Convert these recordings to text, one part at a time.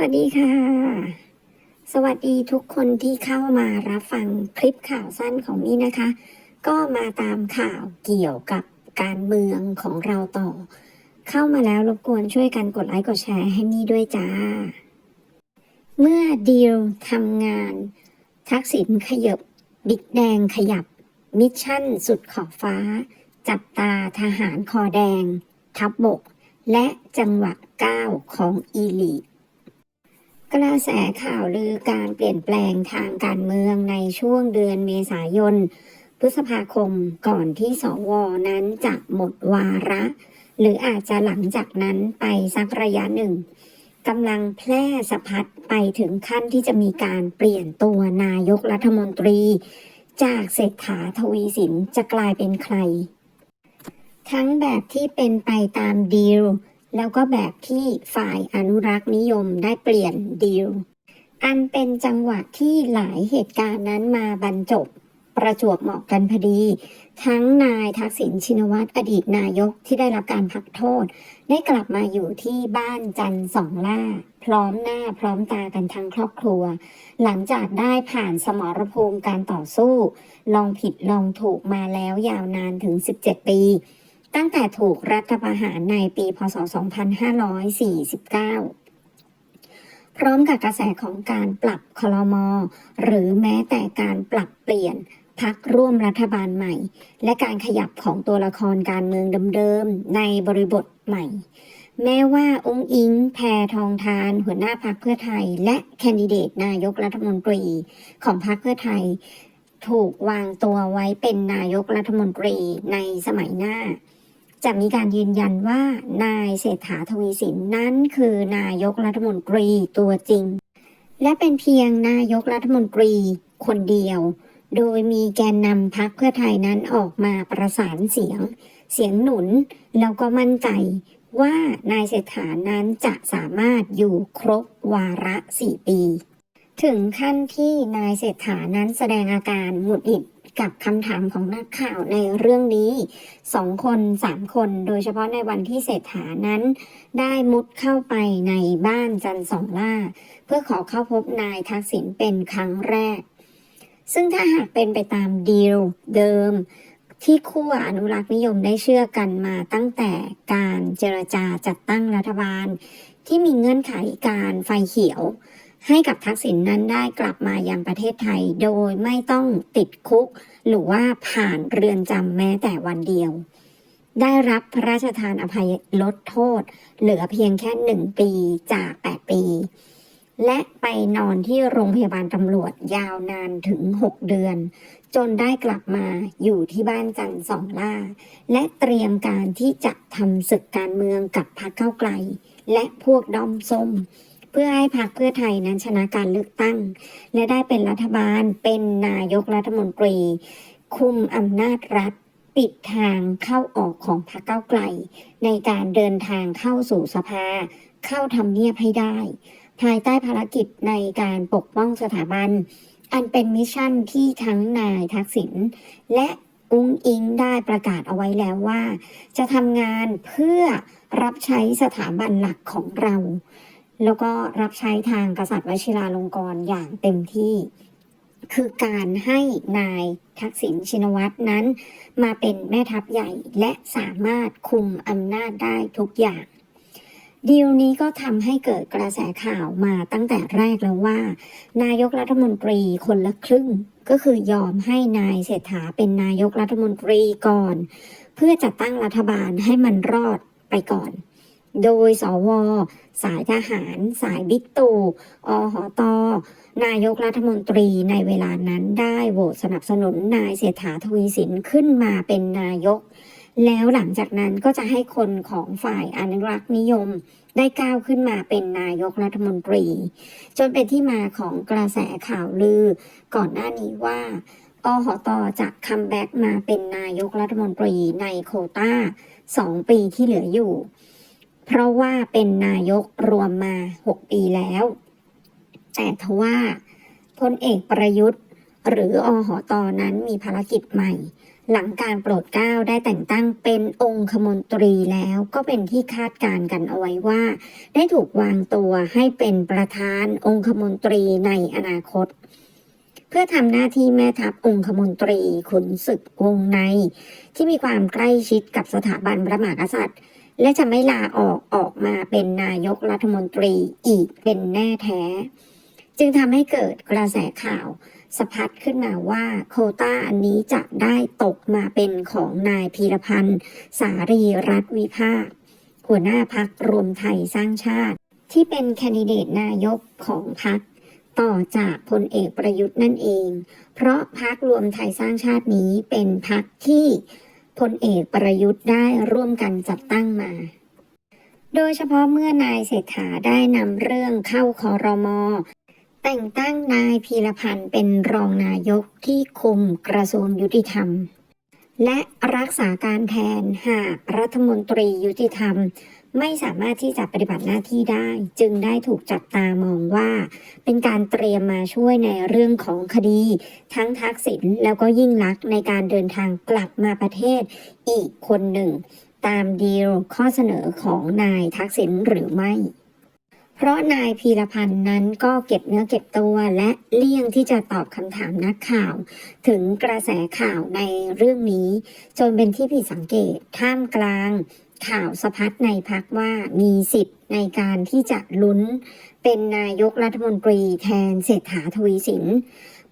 วัสดีค่ะ สวัสดีทุกคนที่เข้ามารับฟังคลิปข่าวสั้นของมี่นะคะ ก็มาตามข่าวเกี่ยวกับการเมืองของเราต่อ เข้ามาแล้วรบกวนช่วยกันกดไลค์กดแชร์ให้มี่ด้วยจ้า เมื่อดีลทำงาน ทักษิณขยบบิ๊กแดงขยับ มิชชั่นสุดขอบฟ้า จับตาทหารคอแดง ทับบก และจังหวะก้าวของอีลีท กระแสข่าวลือการเปลี่ยนแปลงทางการเมืองในช่วงเดือนเมษายน พฤษภาคมก่อนที่สวนั้นจะหมดวาระ หรืออาจจะหลังจากนั้นไปสักระยะหนึ่งกำลังแพร่สะพัดไปถึงขั้นที่จะมีการเปลี่ยนตัวนายกรัฐมนตรี จากเศรษฐาทวีสินจะกลายเป็นใคร ทั้งแบบที่เป็นไปตามดีล แล้วก็แบบที่ฝ่ายอนุรักษ์นิยมได้เปลี่ยนดีล อันเป็นจังหวะที่หลายเหตุการณ์นั้นมาบรรจบประจวบเหมาะกันพอดี ทั้งนายทักษิณชินวัตรอดีตนายกที่ได้รับการพักโทษ ได้กลับมาอยู่ที่บ้านจันสองล่า พร้อมหน้าพร้อมตากันทั้งครอบครัว หลังจากได้ผ่านสมรภูมิการต่อสู้ ลองผิดลองถูกมาแล้วยาวนานถึง 17 ปี ตั้งแต่ถูกรัฐประหารในปีพศ 2549 พร้อมกับกระแสของการปรับคลมหรือแม้แต่การปรับเปลี่ยนพักร่วมรัฐบาลใหม่ และการขยับของตัวละครการเมืองเดิมๆในบริบทใหม่ แม้ว่าองค์อิง แพทองทาน หัวหน้าพักเพื่อไทย และแคนดิเดตนายกรัฐมนตรีของพักเพื่อไทย ถูกวางตัวไว้เป็นนายกรัฐมนตรีในสมัยหน้า จะมีการยืนยันว่านายเศรษฐาทวีสินนั้นคือนายกรัฐมนตรีตัวจริง และเป็นเพียงนายกรัฐมนตรีคนเดียว โดยมีแกนนำพักเพื่อไทยนั้นออกมาประสานเสียง เสียงหนุน แล้วก็มั่นใจว่านายเศรษฐานั้นจะสามารถอยู่ครบวาระ4ปี ถึงขั้นที่นายเศรษฐานั้นแสดงอาการหงุดหงิด กับคำถามของนักข่าวในเรื่องนี้สองคนสามคน โดยเฉพาะในวันที่เศรษฐานั้น ได้มุดเข้าไปในบ้านจันสองล่า เพื่อขอเข้าพบนายทักษิณเป็นครั้งแรก ซึ่งถ้าหากเป็นไปตามดีลเดิมที่ขั้วอนุรักษ์นิยมได้เชื่อกันมาตั้งแต่การเจรจาจัดตั้งรัฐบาล ที่มีเงื่อนไขการไฟเขียว ให้กับทักษิณนนั้นได้กลับมายังประเทศไทย โดยไม่ต้องติดคุก หรือว่าผ่านเรือนจำแม้แต่วันเดียว ได้รับพระราชทานอภัยลดโทษ เหลือเพียงแค่หนึ่งปีจาก 8 ปี และไปนอนที่โรงพยาบาลตำรวจยาวนานถึง 6 เดือน จนได้กลับมาอยู่ที่บ้านจันทร์สองล่า และเตรียมการที่จะทำศึกการเมืองกับพรรคเก้าไกล และพวกด้อมส้ม พื่อให้พรรคเพื่อไทยนั้นชนะการเลือกตั้ง และได้เป็นรัฐบาลเป็นนายกรัฐมนตรี คุมอำนาจรัฐปิดทางเข้าออกของพรรคเก้าไกล ในการเดินทางเข้าสู่สภา เข้าทำเนียบให้ได้ ภายใต้ภารกิจในการปกป้องสถาบัน อันเป็นมิชชั่นที่ทั้งนายทักษิณและอุ้งอิงได้ประกาศเอาไว้แล้วว่า จะทำงานเพื่อรับใช้สถาบันหลักของเรา แล้วก็รับใช้ทางกษัตริย์วชิราลงกรณ์อย่างเต็มที่ คือการให้นายทักษิณชินวัตรนั้น มาเป็นแม่ทัพใหญ่และสามารถคุมอำนาจได้ทุกอย่างดีลนี้ก็ทำให้เกิดกระแสข่าวมาตั้งแต่แรกแล้วว่า นายกรัฐมนตรีคนละครึ่ง ก็คือยอมให้นายเศรษฐาเป็นนายกรัฐมนตรีก่อน เพื่อจัดตั้งรัฐบาลให้มันรอดไปก่อน โดยสว สายทหาร สายบิ๊กตู่อหอตนายกรัฐมนตรีในเวลานั้นได้โหวตสนับสนุนนายเศรษฐาทวีสินขึ้นมาเป็นนายก แล้วหลังจากนั้นก็จะให้คนของฝ่ายอนุรักษ์นิยมได้ก้าวขึ้นมาเป็นนายกรัฐมนตรี จนเป็นที่มาของกระแสข่าวลือ ก่อนหน้านี้ว่าอหตจะคัมแบ็กมาเป็นนายกรัฐมนตรีในโคต้าสองปีที่เหลืออยู่ เพราะว่าเป็นนายกรวมมา 6 ปีแล้ว แต่ทว่าพลเอกประยุทธ์ หรืออหตนั้นมีภารกิจใหม่ หลังการโปรดเกล้าได้แต่งตั้งเป็นองคมนตรีแล้วก็เป็นที่คาดการณ์กันเอาไว้ว่า ได้ถูกวางตัวให้เป็นประธานองคมนตรีในอนาคต เพื่อทำหน้าที่แม่ทัพองคมนตรีขุนศึกวงใน ที่มีความใกล้ชิดกับสถาบันพระมหากษัตริย์ และจะไม่ลาออกออกมาเป็นนายกรัฐมนตรีอีกเป็นแน่แท้ จึงทำให้เกิดกระแสข่าวสะพัดขึ้นมาว่าโคต้าอันนี้จะได้ตกมาเป็นของนายพีรพันธ์ สารีรัฐวิภาค หัวหน้าพักรวมไทยสร้างชาติ ที่เป็นแคนดิเดตนายกของพักต่อจากพลเอกประยุทธ์นั่นเอง เพราะพักรวมไทยสร้างชาตินี้เป็นพักที่ พลเอกประยุทธ์ได้ร่วมกันจัดตั้งมา โดยเฉพาะเมื่อนายเศรษฐาได้นำเรื่องเข้าคอรมอแต่งตั้งนายพีรพันธ์เป็นรองนายกที่คุมกระทรวงยุติธรรม และรักษาการแทนหากรัฐมนตรียุติธรรม ไม่สามารถที่จะปฏิบัติหน้าที่ได้ จึงได้ถูกจับตามองว่า เป็นการเตรียมมาช่วยในเรื่องของคดี ทั้งทักษิณแล้วก็ยิ่งลักษณ์ในการเดินทางกลับมาประเทศอีกคนหนึ่ง ตามดีลข้อเสนอของนายทักษิณหรือไม่เพราะนายพีรพันธ์นั้นก็เก็บเนื้อเก็บตัวและเลี่ยงที่จะตอบคำถามนักข่าว ถึงกระแสข่าวในเรื่องนี้ จนเป็นที่ผิดสังเกตท่ามกลาง ข่าวสะพัดในพักว่ามีสิทธิ์ในการที่จะลุ้นเป็นนายกรัฐมนตรีแทนเศรษฐาทวีสิน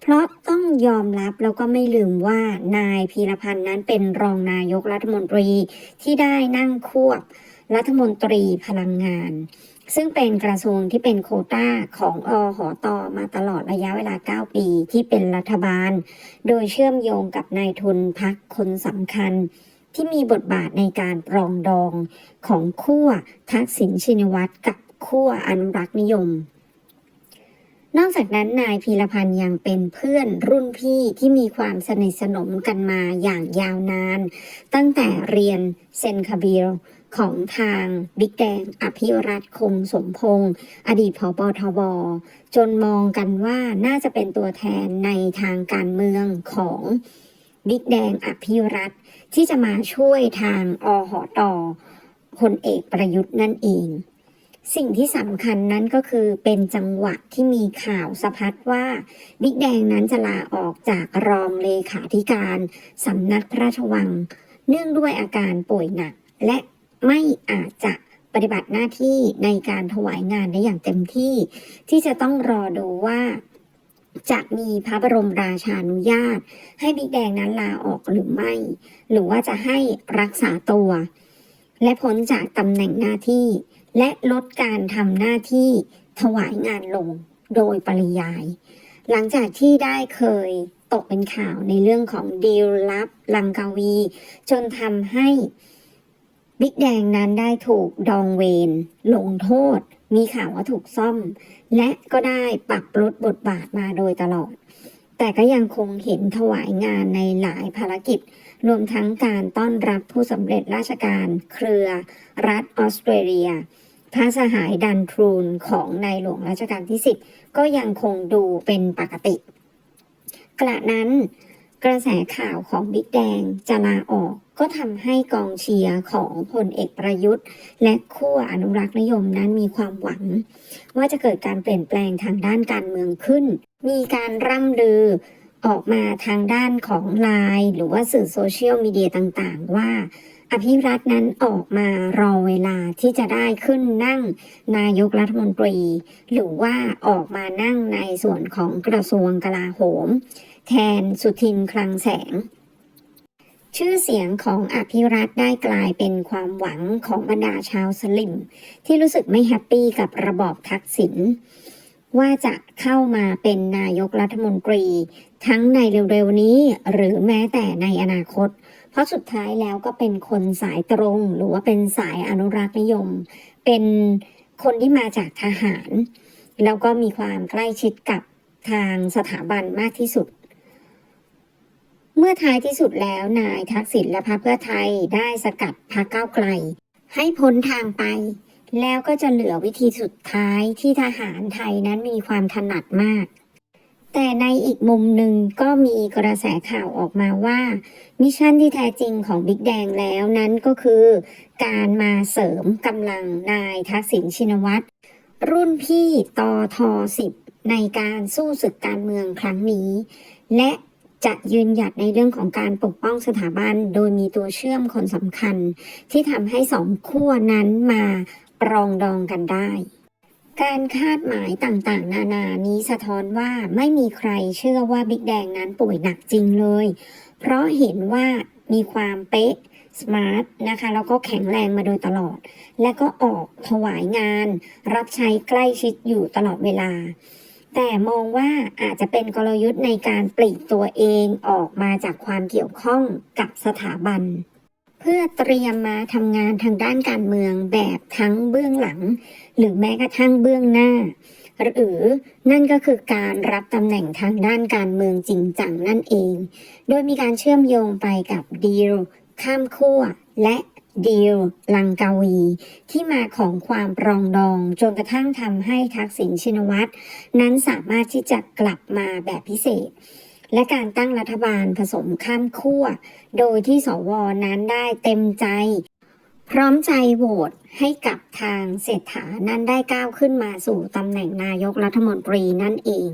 เพราะต้องยอมรับแล้วก็ไม่ลืมว่านายพีรพันธ์นั้นเป็นรองนายกรัฐมนตรีที่ได้นั่งควบรัฐมนตรีพลังงาน ซึ่งเป็นกระทรวงที่เป็นโคต้าของอหอตอมาตลอดระยะเวลา 9 ปีที่เป็นรัฐบาล โดยเชื่อมโยงกับนายทุนพักคนสำคัญ ที่มีบทบาทในการปรองดองของขั้วทักษิณชินวัตรกับขั้วอนุรักษ์นิยม นอกจากนั้นนายพีรพันธ์ยังเป็นเพื่อนรุ่นพี่ที่มีความสนิทสนมกันมาอย่างยาวนาน ตั้งแต่เรียนเซนคาบิลของทางบิ๊กแดงอภิรัตคงสมพงศ์อดีตผบทบ จนมองกันว่าน่าจะเป็นตัวแทนในทางการเมืองของ บิ๊กแดงอภิรัตที่จะมาช่วยทางอหอตอพลเอกประยุทธ์นั่นเอง สิ่งที่สำคัญนั้นก็คือเป็นจังหวะที่มีข่าวสะพัดว่าบิ๊กแดงนั้นจะลาออกจากรองเลขาธิการสำนักพระราชวัง เนื่องด้วยอาการป่วยหนัก และไม่อาจจะปฏิบัติหน้าที่ในการถวายงานได้อย่างเต็มที่ ที่จะต้องรอดูว่า จะมีพระบรมราชานุญาต ให้บิ๊กแดงนั้นลาออกหรือไม่ หรือว่าจะให้รักษาตัว และพ้นจากตำแหน่งหน้าที่ และลดการทำหน้าที่ถวายงานลงโดยปริยาย หลังจากที่ได้เคยตกเป็นข่าวในเรื่องของดีลลับลังกาวี จนทำให้บิ๊กแดงนั้นได้ถูกดองเวรลงโทษ มีข่าวว่าถูกซ่อม และก็ได้ปรับลดบทบาทมาโดยตลอด แต่ก็ยังคงเห็นถวายงานในหลายภารกิจ รวมทั้งการต้อนรับผู้สำเร็จราชการ เครือ รัฐออสเตรเลียพระสหายดันทรูนของในหลวงรัชกาลที่ 10 ก็ยังคงดูเป็นปกติ กระนั้นกระแสข่าวของบิ๊กแดงจะลาออก ก็ทำให้กองเชียร์ของพลเอกประยุทธ์ และขั้วอนุรักษ์นิยมนั้นมีความหวัง ว่าจะเกิดการเปลี่ยนแปลงทางด้านการเมืองขึ้น มีการร่ำลือออกมาทางด้านของไลน์หรือว่าสื่อโซเชียลมีเดียต่างๆ ว่า อภิรัตน์นั้นออกมารอเวลาที่จะได้ขึ้นนั่งนายกรัฐมนตรี หรือว่าออกมานั่งในส่วนของกระทรวงกลาโหม แทนสุทินคลังแสง ชื่อเสียงของอภิรัตได้กลายเป็นความหวังของบรรดาชาวสลิม ที่รู้สึกไม่แฮปปี้กับระบอบทักษิณว่าจะเข้ามาเป็นนายกรัฐมนตรี ทั้งในเร็วๆนี้หรือแม้แต่ในอนาคต เพราะสุดท้ายแล้วก็เป็นคนสายตรง หรือว่าเป็นสายอนุรักษ์นิยม เป็นคนที่มาจากทหาร แล้วก็มีความใกล้ชิดกับทางสถาบันมากที่สุด เมื่อท้ายที่สุดแล้วนายทักษิณและพรรคเพื่อไทยได้สกัดพรรคก้าวไกล ให้พ้นทางไป แล้วก็จะเหลือวิธีสุดท้ายที่ทหารไทยนั้นมีความถนัดมาก แต่ในอีกมุมหนึ่งก็มีกระแสข่าวออกมาว่า มิชชั่นที่แท้จริงของบิ๊กแดงแล้วนั้นก็คือ การมาเสริมกำลังนายทักษิณชินวัตรรุ่นพี่ตอทอสิบในการสู้ศึกการเมืองครั้งนี้ และ จะยืนหยัดในเรื่องของการปกป้องสถาบัน โดยมีตัวเชื่อมคนสำคัญ ที่ทำให้สองขั้วนั้นมาปรองดองกันได้ การคาดหมายต่างๆ นานานี้สะท้อนว่าไม่มีใครเชื่อว่าบิ๊กแดงนั้นป่วยหนักจริงเลย เพราะเห็นว่ามีความเป๊ะสมาร์ทนะคะแล้วก็แข็งแรงมาโดยตลอด และก็ออกถวายงาน รับใช้ใกล้ชิดอยู่ตลอดเวลา แต่มองว่าอาจจะเป็นกลยุทธ์ในการปลีกตัวเองออกมาจากความเกี่ยวข้องกับสถาบัน เพื่อเตรียมมาทำงานทางด้านการเมืองแบบทั้งเบื้องหลัง หรือแม้กระทั่งเบื้องหน้า หรือนั่นก็คือการรับตำแหน่งทางด้านการเมืองจริงจังนั่นเอง โดยมีการเชื่อมโยงไปกับดีลข้ามขั้วและ ดีลลังกาวี ที่มาของความปรองดองจนกระทั่งทำให้ทักษิณชินวัตรนั้นสามารถที่จะกลับมาแบบพิเศษ และการตั้งรัฐบาลผสมข้ามขั้ว โดยที่สวนั้นได้เต็มใจ พร้อมใจโหวตให้กับทางเศรษฐานั้นได้ก้าวขึ้นมาสู่ตำแหน่งนายกรัฐมนตรีนั่นเอง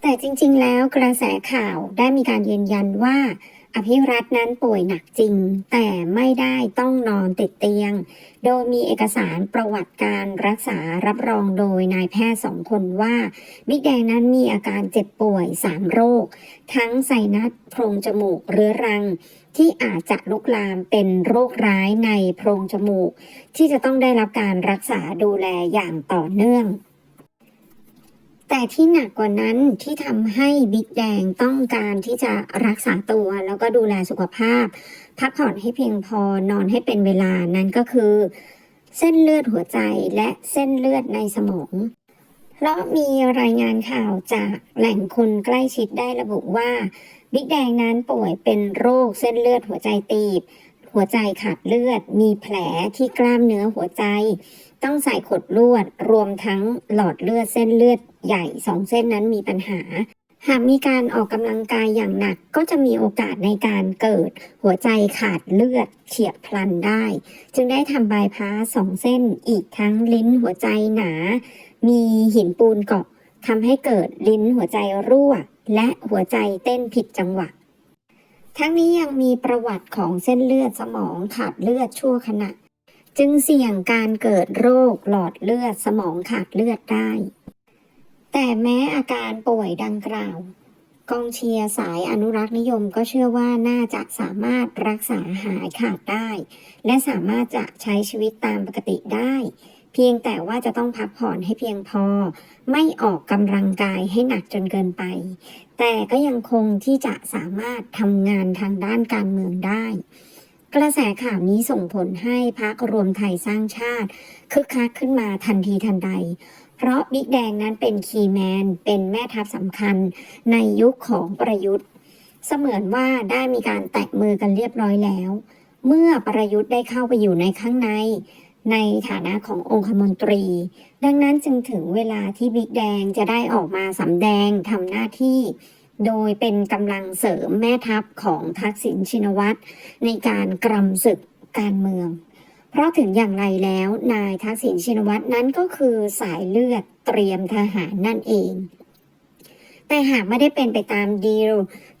แต่จริง ๆ แล้วกระแสข่าวได้มีการยืนยันว่า อภิรัตน์นั้นป่วยหนักจริง แต่ไม่ได้ต้องนอนติดเตียง โดยมีเอกสารประวัติการรักษารับรองโดยนายแพทย์สองคนว่าบิ๊กแดงนั้นมีอาการเจ็บป่วย3โรค ทั้งไซนัสโพรงจมูกเรื้อรัง ที่อาจจะลุกลามเป็นโรคร้ายในโพรงจมูก ที่จะต้องได้รับการรักษาดูแลอย่างต่อเนื่อง แต่ที่หนักกว่านั้นที่ทำให้บิ๊กแดงต้องการที่จะรักษาตัวแล้วก็ดูแลสุขภาพ พักผ่อนให้เพียงพอนอนให้เป็นเวลานั้นก็คือ เส้นเลือดหัวใจและเส้นเลือดในสมองเพราะมีรายงานข่าวจากแหล่งคนใกล้ชิดได้ระบุว่าบิ๊กแดงนั้นป่วยเป็นโรคเส้นเลือดหัวใจตีบ หัวใจขาดเลือด มีแผลที่กล้ามเนื้อหัวใจ ต้องใส่ขดลวด รวมทั้งหลอดเลือดเส้นเลือดใหญ่สองเส้นนั้นมีปัญหา หากมีการออกกำลังกายอย่างหนักก็จะมีโอกาสในการเกิด หัวใจขาดเลือดเฉียบพลันได้ จึงได้ทำบายพาสสองเส้นอีกทั้งลิ้นหัวใจหนา มีหินปูนเกาะทำให้เกิดลิ้นหัวใจรั่ว และหัวใจเต้นผิดจังหวะทั้งนี้ยังมีประวัติของเส้นเลือดสมองขาดเลือดชั่วขณะ จึงเสี่ยงการเกิดโรคหลอดเลือดสมองขาดเลือดได้ แต่แม้อาการป่วยดังกล่าว กองเชียร์สายอนุรักษ์นิยมก็เชื่อว่าน่าจะสามารถรักษาหายขาดได้ และสามารถจะใช้ชีวิตตามปกติได้ เพียงแต่ว่าจะต้องพักผ่อนให้เพียงพอ ไม่ออกกำลังกายให้หนักจนเกินไป แต่ก็ยังคงที่จะสามารถทำงานทางด้านการเมืองได้ กระแสข่าวนี้ส่งผลให้พักรวมไทยสร้างชาติ คึกคักขึ้นมาทันทีทันใด เพราะบิ๊กแดงนั้นเป็นคีย์แมน เป็นแม่ทัพสำคัญในยุคของประยุทธ์ เสมือนว่าได้มีการแตะมือกันเรียบร้อยแล้ว เมื่อประยุทธ์ได้เข้าไปอยู่ในข้างในในฐานะขององคมนตรี ดังนั้นจึงถึงเวลาที่บิ๊กแดงจะได้ออกมาสำแดงทำหน้าที่ โดยเป็นกำลังเสริมแม่ทัพของทักษิณชินวัตรในการกรำศึกการเมือง เพราะถึงอย่างไรแล้วนายทักษิณชินวัตรนั้นก็คือสายเลือดเตรียมทหารนั่นเอง แต่หากไม่ได้เป็นไปตามดีล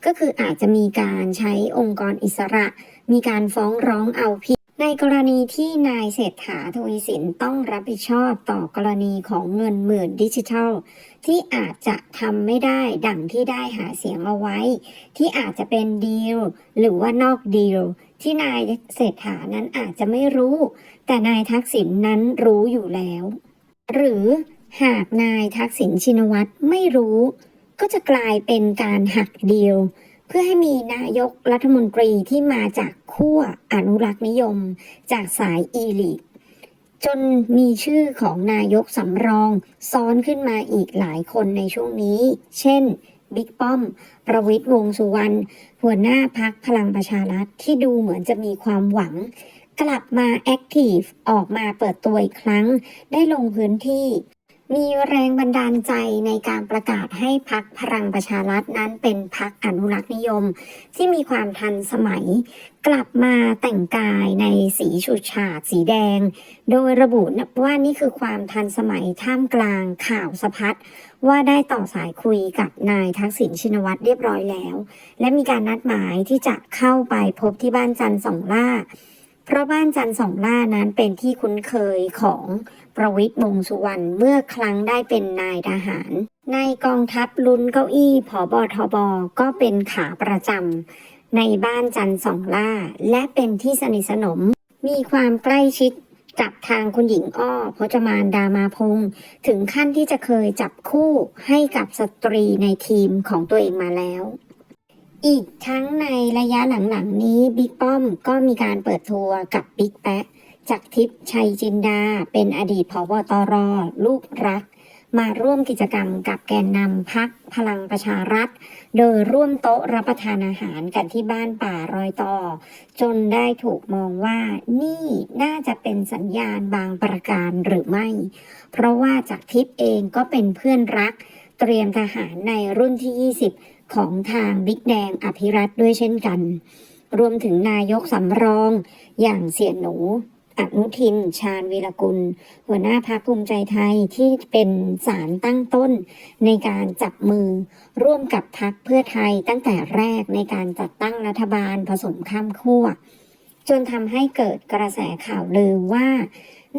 ก็คืออาจจะมีการใช้องค์กรอิสระ มีการฟ้องร้องเอาผิด ในกรณีที่นายเศรษฐาทวีสินต้องรับผิดชอบต่อกรณีของเงินหมื่นดิจิทัล ที่อาจจะทำไม่ได้ดั่งที่ได้หาเสียงเอาไว้ ที่อาจจะเป็นดีลหรือว่านอกดีลที่นายเศรษฐานั้นอาจจะไม่รู้ แต่นายทักษิณนนั้นรู้อยู่แล้ว หรือหากนายทักษิณชินวัตรไม่รู้ ก็จะกลายเป็นการหักดีล เพื่อให้มีนายกรัฐมนตรีที่มาจากขั้วอนุรักษ์นิยม จากสายอีลิทจนมีชื่อของนายกสำรองซ้อนขึ้นมาอีกหลายคนในช่วงนี้ เช่น บิ๊กป้อม ประวิตรวงสุวรรณ หัวหน้าพักพลังประชารัฐที่ดูเหมือนจะมีความหวัง กลับมาแอคทีฟออกมาเปิดตัวอีกครั้ง ได้ลงพื้นที่ มีแรงบันดาลใจในการประกาศให้พักพลังประชารัฐนั้นเป็นพักอนุรักษ์นิยม ที่มีความทันสมัย กลับมาแต่งกายในสีฉูดฉาดสีแดง โดยระบุว่านี่คือความทันสมัยท่ามกลางข่าวสะพัดว่าได้ต่อสายคุยกับนายทักษิณชินวัตรเรียบร้อยแล้ว และมีการนัดหมายที่จะเข้าไปพบที่บ้านจันทร์สองล่าเพราะบ้านจันทร์สองล่านั้นเป็นที่คุ้นเคยของ ประวิตรวงสุวรรณเมื่อครั้งได้เป็นนายทหาร ในกองทัพลุ้นเก้าอี้ผอบอทบก็เป็นขาประจำในบ้านจันสองล่า และเป็นที่สนิทสนม มีความใกล้ชิดกับทางคุณหญิงอ้อพจมานดามาพงศ์ถึงขั้นที่จะเคยจับคู่ให้กับสตรีในทีมของตัวเองมาแล้ว อีกทั้งในระยะหลังๆนี้บิ๊กป้อมก็มีการเปิดทัวร์กับบิ๊กแปะ จากทิพย์ชัยจินดา เป็นอดีตผบตร ลูกรัก มาร่วมกิจกรรมกับแกนนำพักพลังประชารัฐ โดยร่วมโต๊ะรับประทานอาหารกันที่บ้านป่ารอยต่อ จนได้ถูกมองว่านี่น่าจะเป็นสัญญาณบางประการหรือไม่ เพราะว่าจากทิพย์เองก็เป็นเพื่อนรัก เตรียมทหารในรุ่นที่ 20 ของทางบิ๊กแดงอภิรัตด้วยเช่นกัน รวมถึงนายกสำรองอย่างเสียหนู อนุทิน ชาญวีรกุล หัวหน้าพรรคภูมิใจไทยที่เป็นสารตั้งต้น ในการจับมือร่วมกับพรรคเพื่อไทยตั้งแต่แรกในการจัดตั้งรัฐบาลผสมข้ามขั้วจนทำให้เกิดกระแสข่าวลือว่า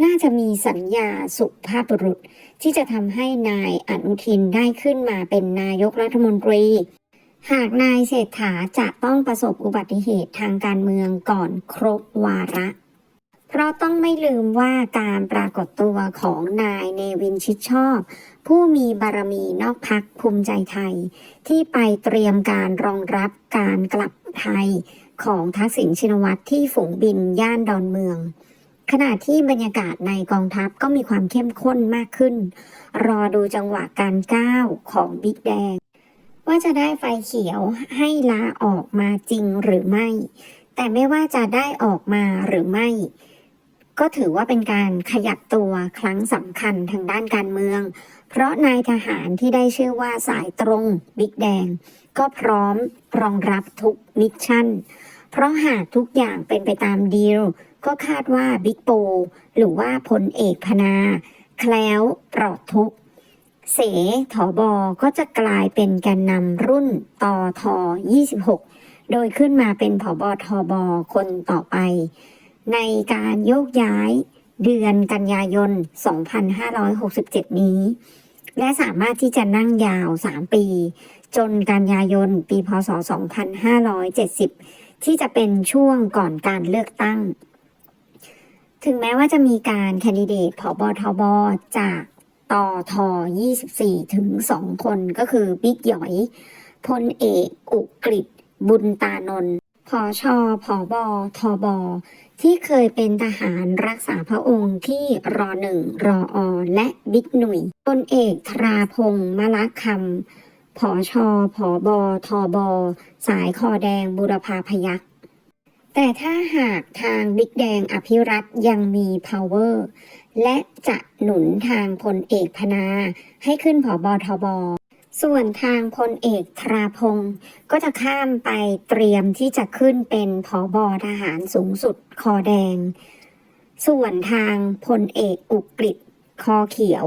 น่าจะมีสัญญาสุภาพบุรุษ ที่จะทำให้นายอนุทินได้ขึ้นมาเป็นนายกรัฐมนตรี หากนายเศรษฐาจะต้องประสบอุบัติเหตุทางการเมืองก่อนครบวาระ เพราะต้องไม่ลืมว่าการปรากฏตัวของนายเนวินชิดชอบ ผู้มีบารมีนอกพักภูมิใจไทย ที่ไปเตรียมการรองรับการกลับไทยของทักษิณชินวัตรที่ฝูงบินย่านดอนเมืองขณะที่บรรยากาศในกองทัพก็มีความเข้มข้นมากขึ้น รอดูจังหวะการก้าวของบิ๊กแดง ว่าจะได้ไฟเขียวให้ลาออกมาจริงหรือไม่ แต่ไม่ว่าจะได้ออกมาหรือไม่ ก็ถือว่าเป็นการขยับตัวครั้งสำคัญทางด้านการเมือง เพราะนายทหารที่ได้ชื่อว่าสายตรงบิ๊กแดง ก็พร้อมรองรับทุกมิชชั่น เพราะหากทุกอย่างเป็นไปตามดีล ก็คาดว่าบิ๊กโปหรือว่าพลเอกพนา แคล้วปลอดทุกเสถอบอก็จะกลายเป็นแกนนำรุ่นต่อทอ26 โดยขึ้นมาเป็นผอบอทอบอคนต่อไป ในการโยกย้ายเดือนกันยายน 2567 นี้ และสามารถที่จะนั่งยาว 3 ปี จนกันยายน ปีพศ 2570 ที่จะเป็นช่วงก่อนการเลือกตั้ง ถึงแม้ว่าจะมีการแคนดิเดตผอบอทบจากต่อทอ24 ถึง 2 คนก็คือบิ๊กหยอยพลเอกอุกฤษบุญตานนท์พอชอผอบอทบ ที่เคยเป็นทหารรักษาพระองค์ที่รอหนึ่งรออและบิ๊กหนุ่ยพลเอกธราพงศ์มะละคำผอชอผอบอทบสายคอแดงบุรพาพยักษ์แต่ถ้าหากทางบิ๊กแดงอภิรัตยังมี power และจะหนุนทางพลเอกพนา ให้ขึ้นผอบอทบ ส่วนทางพลเอกธราพงศ์ก็จะข้ามไปเตรียมที่จะขึ้นเป็นผอบอทหารสูงสุดคอแดง ส่วนทางพลเอกอุกฤษคอเขียว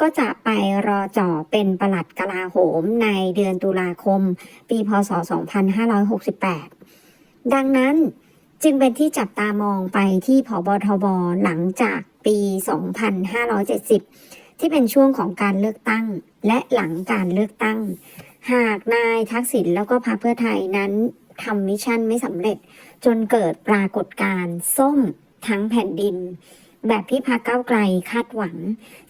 ก็จะไปรอจ่อเป็นประหลัดกลาโหมในเดือนตุลาคม ปีพศ 2568 ดังนั้นจึงเป็นที่จับตามองไปที่ผบทบหลังจากปี 2570 ที่เป็นช่วงของการเลือกตั้ง และหลังการเลือกตั้ง หากนายทักษิณแล้วก็พรรคเพื่อไทยนั้นทำมิชชั่นไม่สำเร็จ จนเกิดปรากฏการณ์ส้มทั้งแผ่นดิน แบบที่พรรคก้าวไกลคาดหวัง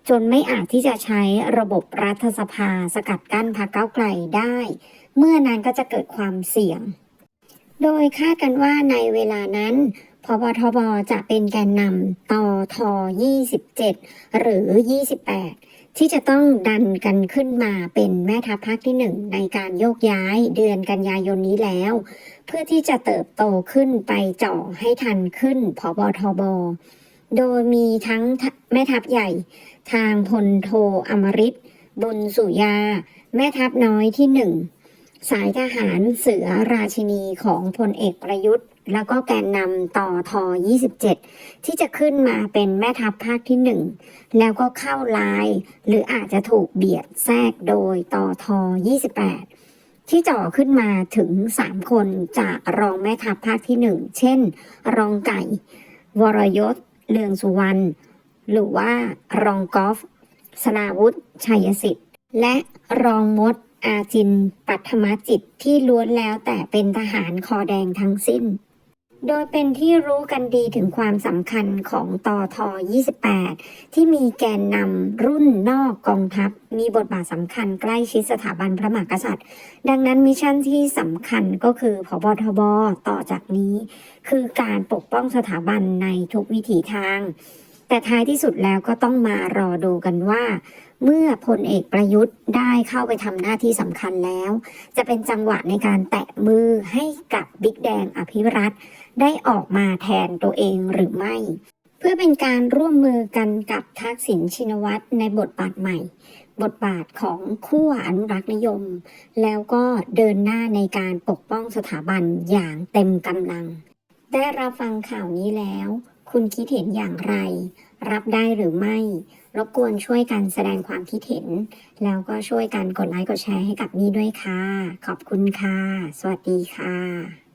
จนไม่อาจที่จะใช้ระบบรัฐสภาสกัดกั้นพรรคก้าวไกลได้ เมื่อนั้นก็จะเกิดความเสี่ยง โดยคาดกันว่าในเวลานั้น พบทบจะเป็นแกนนำตอท27 หรือ 28 ที่จะต้องดันกันขึ้นมาเป็นแม่ทัพภาคที่หนึ่งในการโยกย้ายเดือนกันยายนนี้แล้ว เพื่อที่จะเติบโตขึ้นไปเจ่อให้ทันขึ้นพบทบโดยมีทั้งแม่ทัพใหญ่ ทางพลโทอมริตบุญสุยา แม่ทัพน้อยที่หนึ่ง สายทหารเสือราชินีของพลเอกประยุทธ์ แล้วก็แกนนำต่อทอ27 ที่จะขึ้นมาเป็นแม่ทัพภาคที่หนึ่งแล้วก็เข้าลาย หรืออาจจะถูกเบียดแทรกโดยต่อทอ28 ที่จ่อขึ้นมาถึง 3 คนจากรองแม่ทัพภาคที่หนึ่งเช่น รองไก่ วรยศ เลืองสุวรรณหรือว่ารองกอล์ฟสลาวุธชัยสิทธิ์ และรองมด อาจิน ปัทมจิตที่ล้วนแล้วแต่เป็นทหารคอแดงทั้งสิ้น โดยเป็นที่รู้กันดีถึงความสำคัญของตอท28 ที่มีแกนนำรุ่นนอกกองทัพ มีบทบาทสำคัญใกล้ชิดสถาบันพระมหากษัตริย์ ดังนั้นมิชชั่นที่สำคัญก็คือพบทบต่อจากนี้ คือการปกป้องสถาบันในทุกวิถีทางแต่ท้ายที่สุดแล้วก็ต้องมารอดูกันว่า เมื่อพลเอกประยุทธ์ได้เข้าไปทำหน้าที่สำคัญแล้ว จะเป็นจังหวะในการแตะมือให้กับบิ๊กแดงอภิรัตได้ออกมาแทนตัวเองหรือไม่ เพื่อเป็นการร่วมมือกันกับทักษิณชินวัตรในบทบาทใหม่ บทบาทของขั้วอนุรักษ์นิยม แล้วก็เดินหน้าในการปกป้องสถาบันอย่างเต็มกำลัง ได้รับฟังข่าวนี้แล้ว คุณคิดเห็นอย่างไร รับได้หรือไม่ รบกวนช่วยกันแสดงความคิดเห็น แล้วก็ช่วยกันกดไลค์กดแชร์ให้กับนี่ด้วยค่ะ ขอบคุณค่ะ สวัสดีค่ะ